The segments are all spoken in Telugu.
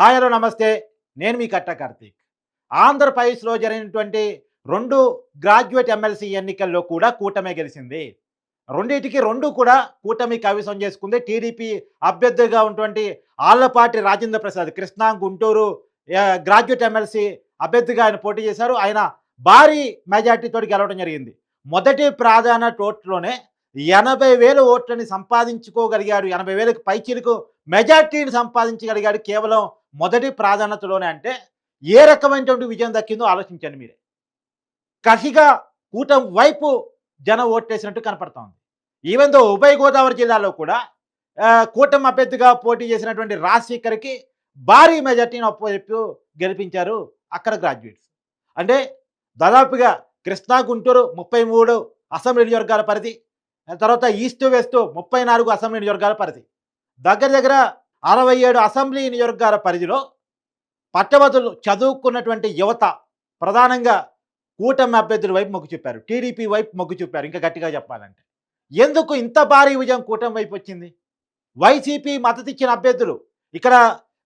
హాయ్ హలో నమస్తే. నేను మీ కట్ట కార్తీక్. ఆంధ్రప్రదేశ్లో జరిగినటువంటి రెండు గ్రాడ్యుయేట్ ఎమ్మెల్సీ ఎన్నికల్లో కూడా కూటమే గెలిచింది. రెండింటికి రెండు కూడా కూటమి కవిసం చేసుకుంది. టీడీపీ అభ్యర్థిగా ఉన్నటువంటి ఆళ్ళపాటి రాజేంద్ర ప్రసాద్ కృష్ణా గుంటూరు గ్రాడ్యుయేట్ ఎమ్మెల్సీ అభ్యర్థిగా ఆయన పోటీ చేశారు. ఆయన భారీ మెజార్టీతో గెలవడం జరిగింది. మొదటి ప్రాధాన్య ఓట్లోనే ఎనభై వేల ఓట్లని సంపాదించుకోగలిగాడు ఎనభై వేలకు పైచిలకు మెజార్టీని సంపాదించగలిగాడు కేవలం మొదటి ప్రాధాన్యతలోనే అంటే ఏ రకమైనటువంటి విజయం దక్కిందో ఆలోచించండి మీరే. కసిగా కూటమి వైపు జనం ఓటేసినట్టు కనపడుతోంది. ఈవెన్ దో ఉభయ గోదావరి జిల్లాలో కూడా కూటమి అభ్యర్థిగా పోటీ చేసినటువంటి రాజశేఖర్కి భారీ మెజార్టీని అప్పచెప్పి గెలిపించారు అక్కడ గ్రాడ్యుయేట్స్. అంటే దాదాపుగా కృష్ణా గుంటూరు ముప్పై మూడు అసెంబ్లీ నియోజకవర్గాల పరిధి తర్వాత ఈస్ట్ వెస్ట్ ముప్పై నాలుగు అసెంబ్లీ నియోజకవర్గాల పరిధి. దగ్గర దగ్గర అరవై ఏడు అసెంబ్లీ నియోజకవర్గాల పరిధిలో పట్టభద్రులు చదువుకున్నటువంటి యువత ప్రధానంగా కూటమి అభ్యర్థుల వైపు మొగ్గు చూపారు. టీడీపీ వైపు మొగ్గు చూపారు. ఇంకా గట్టిగా చెప్పాలంటే ఎందుకు ఇంత భారీ విజయం కూటమి వైపు వచ్చింది? వైసీపీ మద్దతిచ్చిన అభ్యర్థులు ఇక్కడ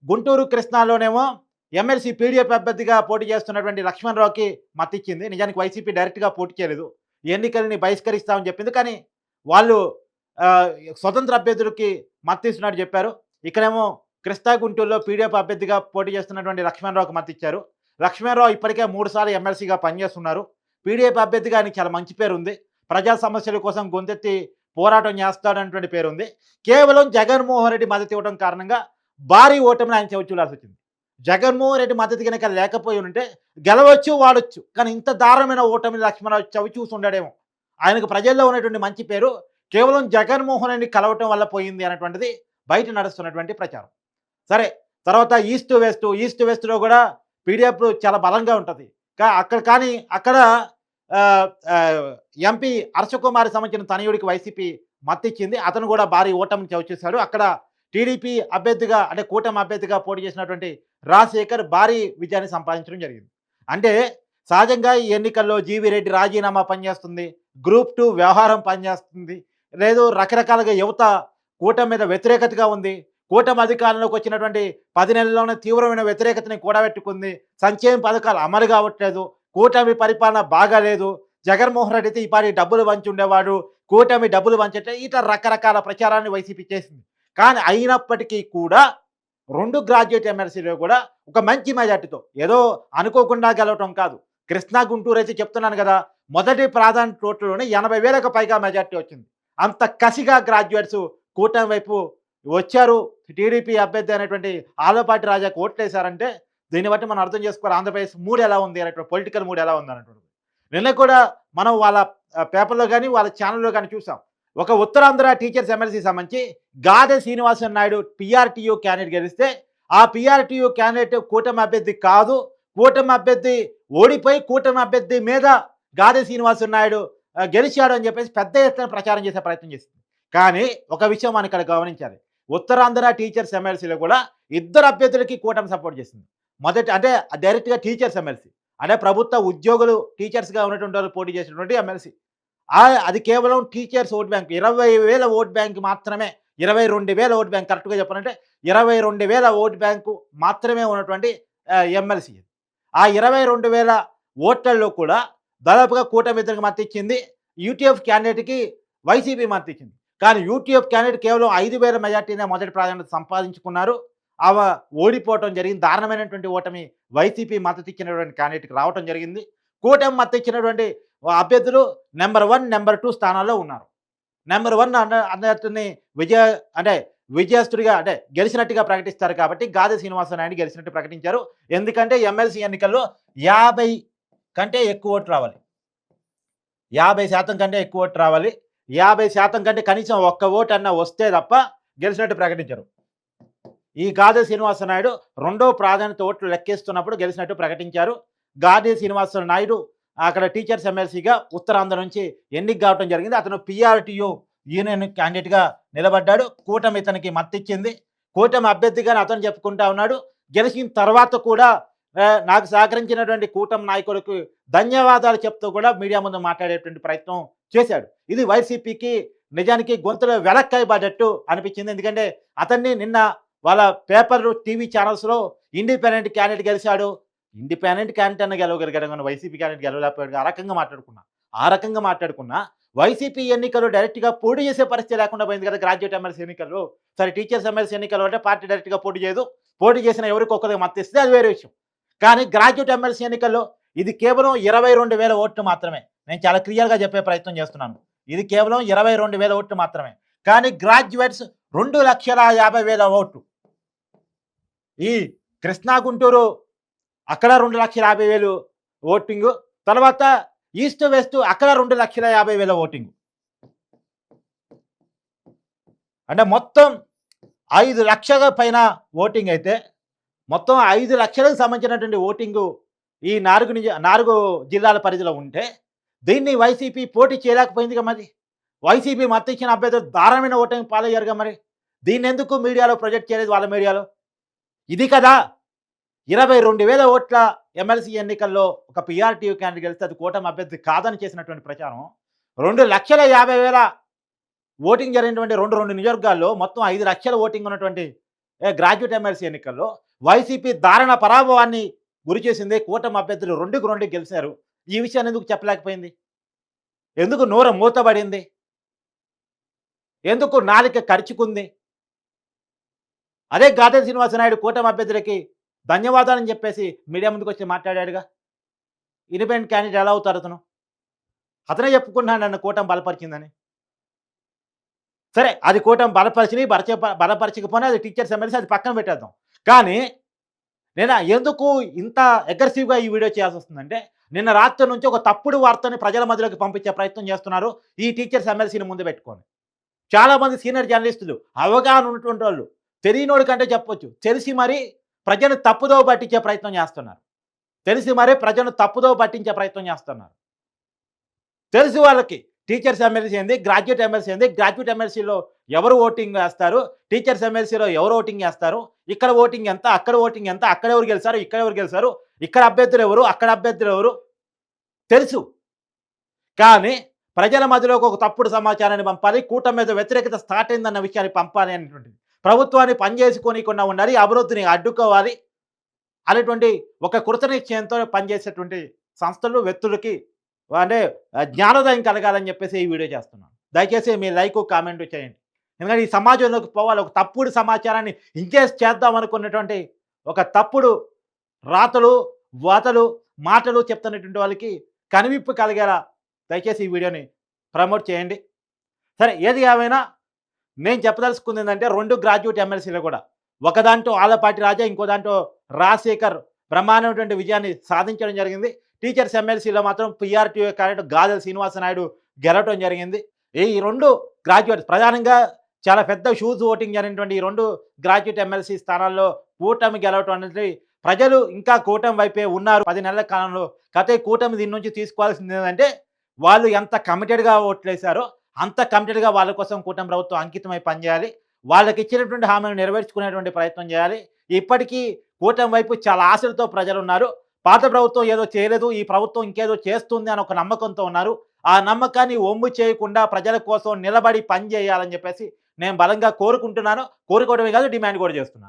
గుంటూరు కృష్ణాలోనేమో ఎమ్మెల్సీ పీడీఎఫ్ అభ్యర్థిగా పోటీ చేస్తున్నటువంటి లక్ష్మణరావుకి మద్దతిచ్చింది నిజానికి వైసీపీ డైరెక్ట్గా పోటీ చేయలేదు. ఎన్నికల్ని బహిష్కరిస్తామని చెప్పింది. కానీ వాళ్ళు స్వతంత్ర అభ్యర్థులకి మద్దతు ఇస్తున్నట్టు చెప్పారు. ఇక్కడేమో క్రిస్తా గుంటూరులో పీడీఎఫ్ అభ్యర్థిగా పోటీ చేస్తున్నటువంటి లక్ష్మణరావుకి మద్దతు ఇచ్చారు లక్ష్మణరావు ఇప్పటికే మూడు సార్లు ఎమ్మెల్సీగా పనిచేస్తున్నారు. పీడిఎఫ్ అభ్యర్థిగా ఆయనకి చాలా మంచి పేరు ఉంది ప్రజా సమస్యల కోసం గొంతెత్తి పోరాటం చేస్తాడన్నటువంటి పేరు ఉంది కేవలం జగన్మోహన్ రెడ్డి మద్దతు ఇవ్వడం కారణంగా భారీ ఓటమిని ఆయన చవి చూడాల్సి వచ్చింది. జగన్మోహన్ రెడ్డి మద్దతు కనుక లేకపోయి ఉంటే గెలవచ్చు వాడొచ్చు. కానీ ఇంత దారుణమైన ఓటమిని లక్ష్మణరావు చవి చూసి ఉండడేమో. ఆయనకు ప్రజల్లో ఉన్నటువంటి మంచి పేరు కేవలం జగన్మోహన్ రెడ్డి కలవటం వల్ల పోయింది అనేటువంటిది బయట నడుస్తున్నటువంటి ప్రచారం. సరే తర్వాత ఈస్ట్ వెస్ట్ ఈస్ట్ వెస్ట్లో కూడా పీడిఎఫ్ చాలా బలంగా ఉంటుంది. కా అక్కడ కానీ అక్కడ ఎంపీ హర్షకుమారి సంబంధించిన తనయుడికి వైసీపీ మత్తిచ్చింది. అతను కూడా భారీ ఓటమి చవిచూశాడు. అక్కడ టీడీపీ అభ్యర్థిగా అంటే కూటమి అభ్యర్థిగా పోటీ చేసినటువంటి రాజశేఖర్ భారీ విజయాన్ని సంపాదించడం జరిగింది. అంటే సహజంగా ఈ ఎన్నికల్లో జీవీ రెడ్డి రాజీనామా పనిచేస్తుంది. గ్రూప్ టూ వ్యవహారం పనిచేస్తుంది. లేదు రకరకాలుగా యువత కూటమి మీద వ్యతిరేకతగా ఉంది. కూటమి అధికారంలోకి వచ్చినటువంటి పది నెలల్లోనే తీవ్రమైన వ్యతిరేకతని కూడబెట్టుకుంది. సంక్షేమ పథకాలు అమలు కావట్లేదు. కూటమి పరిపాలన బాగాలేదు. జగన్మోహన్ రెడ్డి అయితే ఈ పాటి డబ్బులు వంచి ఉండేవాడు. కూటమి డబ్బులు వంచటే ఇట్లా రకరకాల ప్రచారాన్ని వైసీపీ చేసింది. కానీ అయినప్పటికీ కూడా రెండు గ్రాడ్యుయేట్ ఎమ్మెల్సీలో కూడా ఒక మంచి మెజార్టీతో ఏదో అనుకోకుండా గెలవటం కాదు. కృష్ణా గుంటూరు అయితే చెప్తున్నాను కదా మొదటి ప్రాధాన్యత రోడ్లోనే ఎనభై వేలకు పైగా మెజార్టీ వచ్చింది. అంత కసిగా గ్రాడ్యుయేట్స్ కూటమి వైపు వచ్చారు. టీడీపీ అభ్యర్థి అనేటువంటి ఆలపాటి రాజాకు ఓట్లేశారంటే దీన్ని బట్టి మనం అర్థం చేసుకోవాలి. ఆంధ్రప్రదేశ్ మూడు ఎలా ఉంది? అనేటువంటి పొలిటికల్ మూడు ఎలా ఉంది? అనేటువంటిది నిన్న కూడా మనం వాళ్ళ పేపర్లో కానీ వాళ్ళ ఛానల్లో కానీ చూసాం. ఒక ఉత్తరాంధ్ర టీచర్స్ ఎమ్మెల్సీ సంబంధించి గాదె శ్రీనివాసన్ నాయుడు పిఆర్టీయూ క్యాండిడేట్ గెలిస్తే ఆ పిఆర్టీయూ క్యాండిడేట్ కూటమి అభ్యర్థి కాదు. కూటమి అభ్యర్థి ఓడిపోయి కూటమి అభ్యర్థి మీద గాది శ్రీనివాసు నాయుడు గెలిచాడు అని చెప్పేసి పెద్ద ఎత్తున ప్రచారం చేసే ప్రయత్నం చేసింది. కానీ ఒక విషయం మనం ఇక్కడ గమనించాలి. ఉత్తరాంధ్ర టీచర్స్ ఎమ్మెల్సీలో కూడా ఇద్దరు అభ్యర్థులకి కూటమి సపోర్ట్ చేసింది. మొదటి అంటే డైరెక్ట్గా టీచర్స్ ఎమ్మెల్సీ. అంటే ప్రభుత్వ ఉద్యోగులు టీచర్స్గా ఉన్నటువంటి వాళ్ళు పోటీ చేసినటువంటి ఎమ్మెల్సీ. అది కేవలం టీచర్స్ ఓట్ బ్యాంక్. ఇరవై వేల ఓట్ బ్యాంక్ మాత్రమే ఇరవై రెండు వేల ఓట్ బ్యాంక్ కరెక్ట్గా చెప్పాలంటే ఇరవై రెండు వేల ఓట్ బ్యాంకు మాత్రమే ఉన్నటువంటి ఎమ్మెల్సీ. ఆ ఇరవై రెండు వేల ఓట్లలో కూడా దాదాపుగా కూటమి ఇద్దరికి మద్దతు ఇచ్చింది. యూటీఎఫ్ క్యాండిడేట్కి వైసీపీ మద్దతు ఇచ్చింది. కానీ యూటీఎఫ్ క్యాండిడేట్ కేవలం ఐదు వేల మెజార్టీనే మొదటి ప్రాధాన్యత సంపాదించుకున్నారు. అవ ఓడిపోవటం జరిగింది. దారుణమైనటువంటి ఓటమి వైసీపీ మద్దతు ఇచ్చినటువంటి క్యాండిడేట్కి రావటం జరిగింది. కూటమి మద్దతు ఇచ్చినటువంటి అభ్యర్థులు నెంబర్ వన్ నెంబర్ టూ స్థానాల్లో ఉన్నారు. నెంబర్ వన్ అన్న అన్నట్టుని విజయ అంటే విజయస్తుడిగా అంటే గెలిచినట్టుగా ప్రకటిస్తారు కాబట్టి గాది శ్రీనివాస నాయుడు గెలిచినట్టు ప్రకటించారు. ఎందుకంటే ఎమ్మెల్సీ ఎన్నికల్లో యాభై కంటే ఎక్కువ ఓటు రావాలి. యాభై శాతం కంటే ఎక్కువ ఓటు రావాలి. యాభై శాతం కంటే కనీసం ఒక్క ఓటు అన్న వస్తే తప్ప గెలిచినట్టు ప్రకటించారు. ఈ గాదే శ్రీనివాస నాయుడు రెండో ప్రాధాన్యత ఓట్లు లెక్కేస్తున్నప్పుడు గెలిచినట్టు ప్రకటించారు. గాదే శ్రీనివాస నాయుడు అక్కడ టీచర్స్ ఎమ్మెల్సీగా ఉత్తరాంధ్ర నుంచి ఎన్నిక కావడం జరిగింది. అతను పిఆర్టీయూ యూనియన్ క్యాండిడేట్గా నిలబడ్డాడు. కూటమి ఇతనికి మత్తిచ్చింది కూటమి అభ్యర్థిగానే అతను చెప్పుకుంటా ఉన్నాడు. గెలిచిన తర్వాత కూడా నాకు సహకరించినటువంటి కూటమి నాయకులకు ధన్యవాదాలు చెప్తూ కూడా మీడియా ముందు మాట్లాడేటువంటి ప్రయత్నం చేశాడు. ఇది వైసీపీకి నిజానికి గొంతులో వెలక్కైపడ్డట్టు అనిపించింది. ఎందుకంటే అతన్ని నిన్న వాళ్ళ పేపర్ టీవీ ఛానల్స్లో ఇండిపెండెంట్ క్యాండిడేట్ గెలిచాడు. ఇండిపెండెంట్ క్యాండిడేట్ అన్న గెలవగలిగాడు కానీ వైసీపీ క్యాండిడేట్ గెలవలేకపోయాడు. ఆ రకంగా మాట్లాడుకున్నా. ఆ రకంగా మాట్లాడుకున్నా వైసీపీ ఎన్నికలు డైరెక్ట్గా పోటీ చేసే పరిస్థితి లేకుండా పోయింది కదా గ్రాడ్యుయేట్ ఎమ్మెల్సీ ఎన్నికలు. సరే టీచర్స్ ఎమ్మెల్సీ ఎన్నికలు అంటే పార్టీ డైరెక్ట్గా పోటీ చేయదు. పోటీ చేసిన ఎవరికి ఒక్కరికి మద్దతు అది వేరే విషయం. కానీ గ్రాడ్యుయేట్ ఎమ్మెల్సీ ఎన్నికల్లో ఇది కేవలం ఇరవై రెండు వేల ఓట్లు మాత్రమే. నేను చాలా క్లియర్గా చెప్పే ప్రయత్నం చేస్తున్నాను. ఇది కేవలం ఇరవై రెండు వేల ఓట్లు మాత్రమే. కానీ గ్రాడ్యుయేట్స్ రెండు లక్షల యాభై వేల ఓట్లు. ఈ కృష్ణా గుంటూరు అక్కడ రెండు లక్షల యాభై వేలు ఓటింగ్ తర్వాత ఈస్ట్ వెస్ట్ అక్కడ రెండు లక్షల యాభై వేల ఓటింగ్. అంటే మొత్తం ఐదు లక్షల పైన ఓటింగ్ అయితే మొత్తం ఐదు లక్షలకు సంబంధించినటువంటి ఓటింగు ఈ నాలుగు నిజ- నాలుగు జిల్లాల పరిధిలో ఉంటే దీన్ని వైసీపీ పోటీ చేయలేకపోయిందిగా మరి. వైసీపీ మద్దతు ఇచ్చిన అభ్యర్థులు దారుణమైన ఓటింగ్ పాలయ్యారుగా మరి. దీన్ని ఎందుకు మీడియాలో ప్రొజెక్ట్ చేయలేదు వాళ్ళ మీడియాలో? ఇది కదా! ఇరవై రెండు వేల ఓట్ల ఎమ్మెల్సీ ఎన్నికల్లో ఒక పిఆర్టీయూ క్యాండిడేట్ గెలిస్తే అది కూటమి అభ్యర్థి కాదని చేసినటువంటి ప్రచారం. రెండు లక్షల యాభై వేల ఓటింగ్ జరిగినటువంటి రెండు రెండు నియోజకవర్గాల్లో మొత్తం ఐదు లక్షల ఓటింగ్ ఉన్నటువంటి గ్రాడ్యుయేట్ ఎమ్మెల్సీ ఎన్నికల్లో వైసీపీ దారుణ పరాభవాన్ని గురి చేసింది కూటమి అభ్యర్థులు రెండుకు రెండు గెలిచారు. ఈ విషయాన్ని ఎందుకు చెప్పలేకపోయింది? ఎందుకు నూర మూతబడింది? ఎందుకు నాలిక ఖర్చుకుంది అదే గాదే శ్రీనివాసనాయుడు కూటమి అభ్యర్థులకి ధన్యవాదాలని చెప్పేసి మీడియా ముందుకు వచ్చి మాట్లాడాడుగా. ఇండిపెండెంట్ క్యాండిడేట్ ఎలా అవుతారు అతను? అతనే చెప్పుకున్నాడు నన్ను కూటమి బలపరిచిందని. సరే అది కూటమి బలపరిచిన బలచ బలపరచకపోయినా అది టీచర్స్ ఎమ్మెల్సీ అది పక్కన పెట్టేద్దాం. కానీ నేను ఎందుకు ఇంత అగ్రెసివ్గా ఈ వీడియో చేయాల్సి వస్తుందంటే నిన్న రాత్రి నుంచి ఒక తప్పుడు వార్తని ప్రజల మధ్యలోకి పంపించే ప్రయత్నం చేస్తున్నారు ఈ టీచర్స్ ఎమ్మెల్సీని ముందు పెట్టుకొని. చాలామంది సీనియర్ జర్నలిస్టులు అవగాహన ఉన్నటువంటి వాళ్ళు తెలియనోడి కంటే చెప్పొచ్చు. తెలిసి మరి ప్రజను తప్పుదో పట్టించే ప్రయత్నం చేస్తున్నారు. తెలిసి మరీ ప్రజను తప్పుదో పట్టించే ప్రయత్నం చేస్తున్నారు. తెలిసి వాళ్ళకి టీచర్స్ ఎమ్మెల్సీ ఏంది? గ్రాడ్యుయేట్ ఎమ్మెల్సీ ఏంది? గ్రాడ్యుయేట్ ఎమ్మెల్సీలో ఎవరు ఓటింగ్ వేస్తారు? టీచర్స్ ఎమ్మెల్సీలో ఎవరు ఓటింగ్ వేస్తారు? ఇక్కడ ఓటింగ్ ఎంత? అక్కడ ఓటింగ్ ఎంత? అక్కడ ఎవరు గెలిచారు? ఇక్కడ ఎవరు గెలిచారు? ఇక్కడ అభ్యర్థులు ఎవరు? అక్కడ అభ్యర్థులు ఎవరు? తెలుసు. కానీ ప్రజల మధ్యలోకి ఒక తప్పుడు సమాచారాన్ని పంపాలి కూటమి మీద వ్యతిరేకత స్టార్ట్ అయిందన్న విషయాన్ని పంపాలి అనేటువంటిది. ప్రభుత్వాన్ని పనిచేసుకోనికుండా ఉండాలి అభివృద్ధిని అడ్డుకోవాలి అనేటువంటి ఒక కృత నిశ్చయంతో పనిచేసేటువంటి సంస్థలు వ్యక్తులకి అంటే జ్ఞానోదయం కలగాలని చెప్పేసి ఈ వీడియో చేస్తున్నాను. దయచేసి మీ లైక్ కామెంట్ చేయండి. ఎందుకంటే ఈ సమాజంలోకి పోవాలి. ఒక తప్పుడు సమాచారాన్ని ఇంకేస్ చేద్దాం అనుకున్నటువంటి ఒక తప్పుడు రాతలు వాతలు మాటలు చెప్తున్నటువంటి వాళ్ళకి కనువిప్పు కలిగేలా దయచేసి ఈ వీడియోని ప్రమోట్ చేయండి. సరే ఏది ఏమైనా నేను చెప్పదలుచుకుంది ఏంటంటే రెండు గ్రాడ్యుయేట్ ఎమ్మెల్సీలు కూడా. ఒకదాంట్లో ఆలపాటి రాజా ఇంకో దాంట్లో రాజశేఖర్ బ్రహ్మాండమైనటువంటి విజయాన్ని సాధించడం జరిగింది. టీచర్స్ ఎమ్మెల్సీలో మాత్రం పిఆర్టీఓ క్యాండిడేట్ శ్రీనివాస శ్రీనివాసనాయుడు గెలవటం జరిగింది. ఈ రెండు గ్రాడ్యుయేట్స్ ప్రధానంగా చాలా పెద్ద షూస్ ఓటింగ్ జరిగినటువంటి ఈ రెండు గ్రాడ్యుయేట్ ఎమ్మెల్సీ స్థానాల్లో కూటమి గెలవటం అనేది ప్రజలు ఇంకా కూటమి వైపే ఉన్నారు. పది నెలల కాలంలో కథ కూటమి దీని నుంచి తీసుకోవాల్సింది ఏంటంటే వాళ్ళు ఎంత కమిటెడ్గా ఓట్లేశారో అంత కమిటెడ్గా వాళ్ళ కోసం కూటమి ప్రభుత్వం అంకితమై పనిచేయాలి. వాళ్ళకి ఇచ్చినటువంటి హామీలు నెరవేర్చుకునేటువంటి ప్రయత్నం చేయాలి. ఇప్పటికీ కూటమి వైపు చాలా ఆశలతో ప్రజలు ఉన్నారు పాత ప్రభుత్వం ఏదో చేయలేదు ఈ ప్రభుత్వం ఇంకేదో చేస్తుంది అని ఒక నమ్మకంతో ఉన్నారు. ఆ నమ్మకాన్ని ఒమ్ము చేయకుండా ప్రజల కోసం నిలబడి పని చేయాలని చెప్పేసి నేను బలంగా కోరుకుంటున్నాను. కోరుకోవడమే కాదు డిమాండ్ కూడా చేస్తున్నాను.